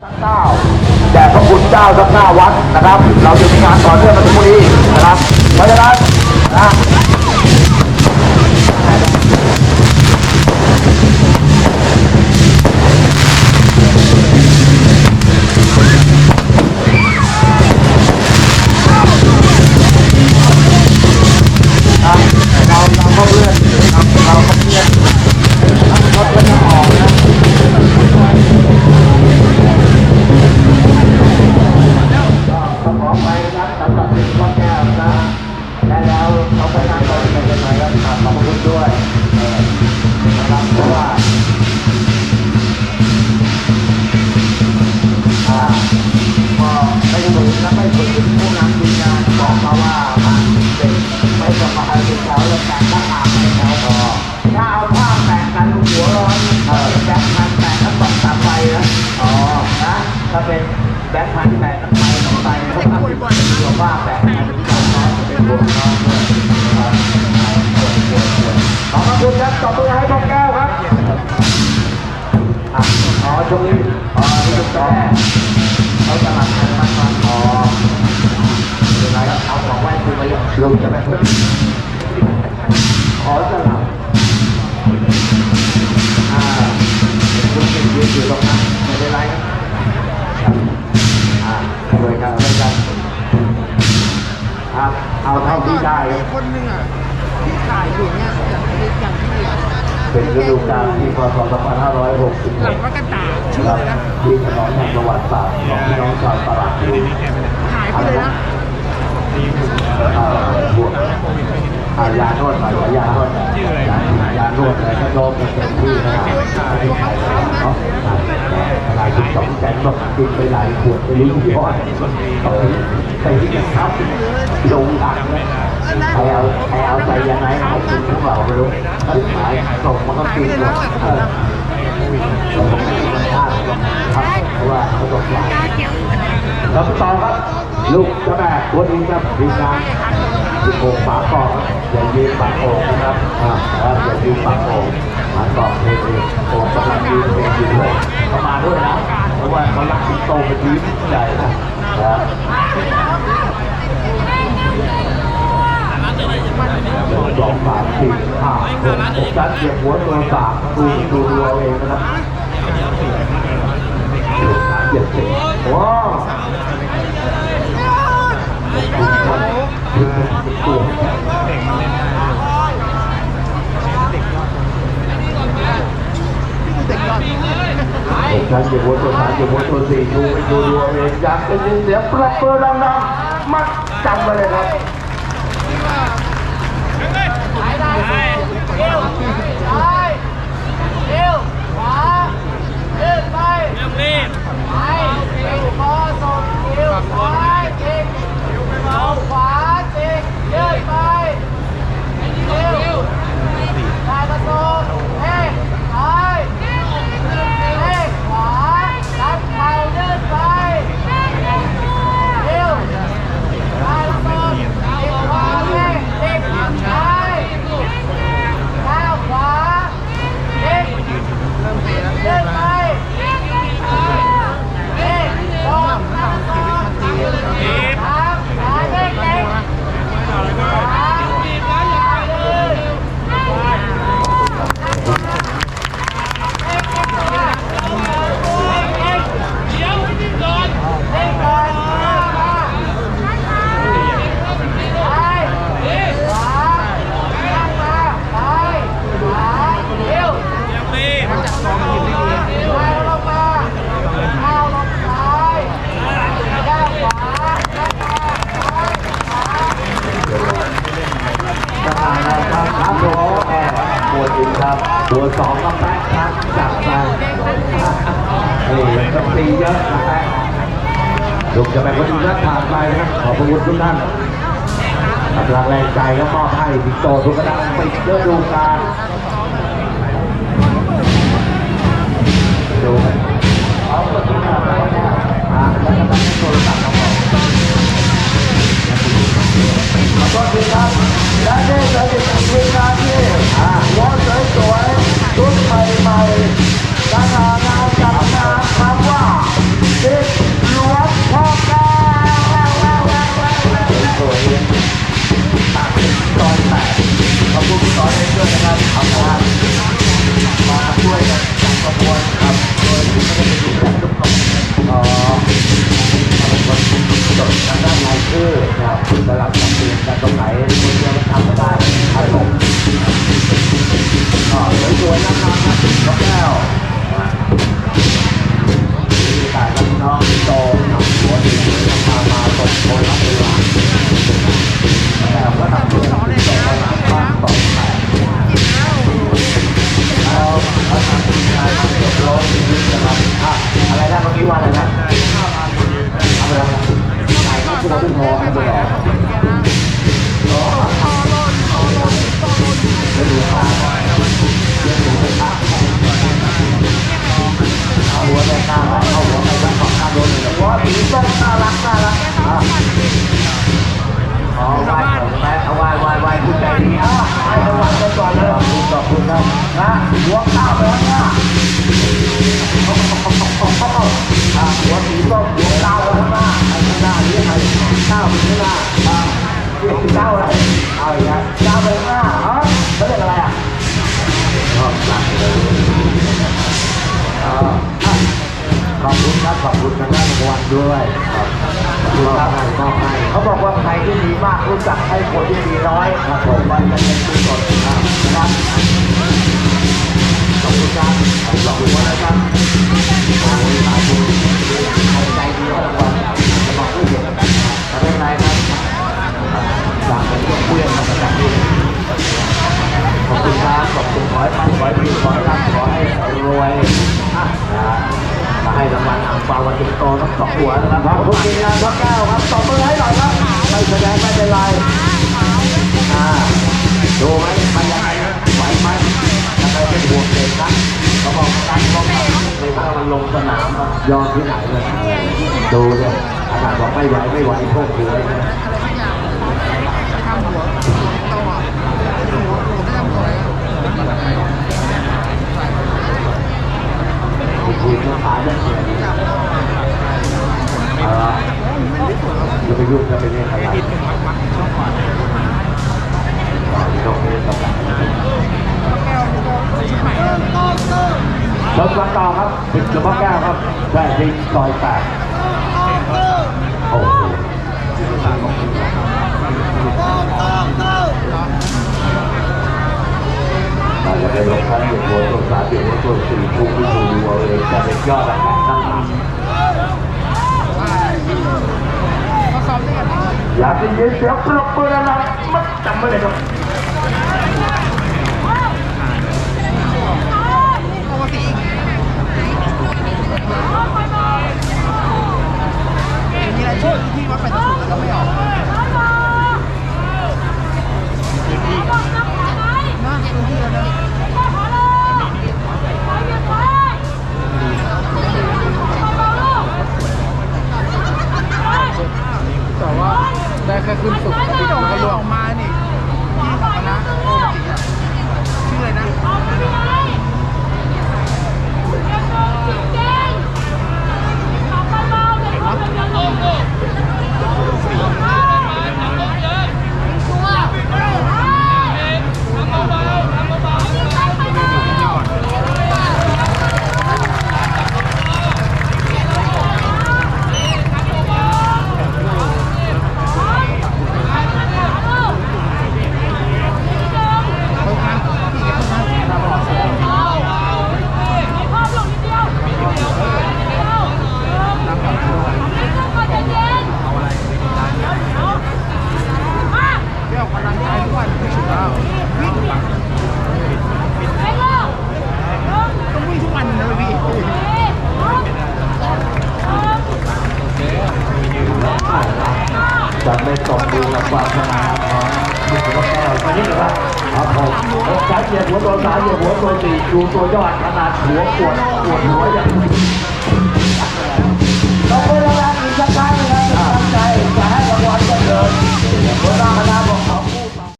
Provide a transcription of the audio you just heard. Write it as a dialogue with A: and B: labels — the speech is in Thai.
A: เก้าแด่พระคุณเจ้าทั้งหน้าวัดนะครับ เราจะมีงานต่อเนื่องมาถึงพรุ่งนี้นะครับเพราะฉะนั้น ต่อเขาจะหลับกันมันมันอ๋อยังไงเอาของแว่นคุณไปลงจะไม่พ้นขอจะหลับอ่าคุณเป็นยืนอยู่ตรงนั้นไม่เป็นไรครับอ่าเลยครับเลยครับครับเอาเท่าที่ได้ครับ
B: คนหนึ่งอะที่ถ่ายอยู่เนี่ยอย่างที่อย่างที่
A: เป็นฤดูกาลที่พศ
B: หลัง
A: 2566
B: วัดกระตายชื่อ
A: ครับ
B: เลยนะ
A: ที่ถนนแห่งประวัติศาสตร์ของพี่น้องชาวตลาดอยู่
B: หายไปเลยนะ
A: อาบวกอ่าโนดหน่อยขอยานดยาโนดอะไรก็โดนเป็นที่นะครับ สองแสนบอกกินไปหลายขวดไปลิ้นยอดไปที่กันครับลงอัดเลยใครเอาใครเอาใจยังไงเอาคุณพวกเราไม่รู้สุดท้ายส่งมาก็กินหมดเออส่งมากินมันพลาดครับเพราะว่าเขาตกหลายคำตอบครับ ลูกจ้าแม่ตัวนี้ครับทีมงานสิบหกฝากองอย่ายืนปากโอ่งนะครับอ่าอย่ายืนปากโอ่งปากกองเลงโอ่งกำลังยืนเพลงอยู่ด้วย ราะว่าเขารักสิงโตเป็นทีมใหญ่นะครับสองสามสี่ห้าหกหกชั้นเหยียบหัวตัวสามดูดูดูเอาเองนะครับเหยียบเสร็จว้าวฉันอยู่บนตัวสาม อยู่บนตัวสี่ดูไปดูดูเอาเองอยากได้ยินเสียงปรบมือดังๆมัดจำไว้เลยครับ ทหารนะครับครับโดแอร์บวจริงครับบว สองก็แป๊กครับจับไปนี่ต้องตีเยอะนะแป๊กลูกจะไปคนอื่นก็ผ่านไปนะขอบพระคุณทุกท่านกำลังแรงใจก็มอบให้สิงโตทุกกระดังปิดฤดูกาลดูเอาประตูหน้าไปนะอ่าแล้วก็ตั้งโทรศัพท์ของเราขอโทษทีครับและนี่จะเป็นทีมงานที่อ่าสวย นค Hola. นะหัวข้าวไปข้างหน้าหัวสีก็หัวข้าวไปข้างหน้าข้างหน้านี่ใครข้าวไปข้างหน้าเรื่องเจ้าอะไรเอาอีกแล้ว
C: เจ้าไปข้างหน้าอ๋อเขาเรียกอะไรอะ
A: ชอบจังเลยขอบคุณครับขอบคุณทางด้านรางวัลด้วยครับ ขอบคุณครับให้มอบให้
C: เขาบอกว่าใครที่มีมากรู้จักให้คนที่มีน้อย
A: ครับผมวันจะเป็นกุศลครับนะครับขอบคุณครับขอบคุณนะครับขอบคุณครับใจดีก็รางวัลจะบอกผู้เห็นแต่ไม่เป็นไรครับจากเป็นเรื่องเพื่อนมาจากที่ขอบคุณครับขอบคุณขอให้มันขอให้มีขอให้ร่ำขอให้รวยอะนะมาให้รางวัลอ่างเปาวันติดโตทั้ง สองหัวนะครับขอบคุณทีมงานพ่อแก้วครับตบมือให้หน่อยครับไม่แสดงไม่เป็นไรอ่าดูไหมมันยังไงไหวไหมถ้าใครเป็นห่วงเด็กนะเขาบอกการลงมาในถ้ามันลงสนามยอมที่ไหนเลยดูเนี่ยอาจารย์บอกไม่ไหวไม่ไหวพวกคืออะไรนะ
B: ไปทำหัวโตอะหัวหัวไม่ทำหัวเลย
A: คุยเรื่องขาเรื่องเสียงเออจะไปยุ่งจะไปเล่นอะไรต้องเล่นกับหลัง
B: แก้วชุดใหม่เนี่ย
A: รถวันต่อ ครับติดกับพ่อแก้วครับใช่ที่ซอยแปดโอ้โหเราจะได้ลงทั้งหนึ่งตัวตัวสามตัวตัวสี่ทุกที่ดูเอาเองจะเป็นยอดแบบตั้งหลัก
B: เขาซ้อมด้วยกันไหม
A: อยากได้ยินเสียงปรบมือนะครับมันจำไม่ได้ครับ
B: ปกติ มีรายชื่อที่วัดไปตะสุแล้วก็ไม่ออกนะพื้นที่แล้วนะแต่ว่าได้แค่ขึ้นสุดที่โดนก็ล่วงมานี่ที่สาธารณะปกติอะชื่ออะไรนะ คนนั้นที่คนนั้นตาบอดเสียเที่ยวกำลังใจทุกวันไม่ฉุดแล้ววิ่งต้องวิ่งทุกวันนะพี่
A: จะไม่ตกดูกับความสง่าของคุณพ่อแก้วมานี่ครับครับผมโอ้ายเหยียบหัวตัวซ้ายเหยียบหัวตัวสี่ดูตัวยอดขนาดหัวปวดปวดหัวอย่างนี้
C: เราเพื่อนเราอีกสักครั้งนะครับตั้งใจจะให้รางวัลกันเลยหัวหน้าคณะบอก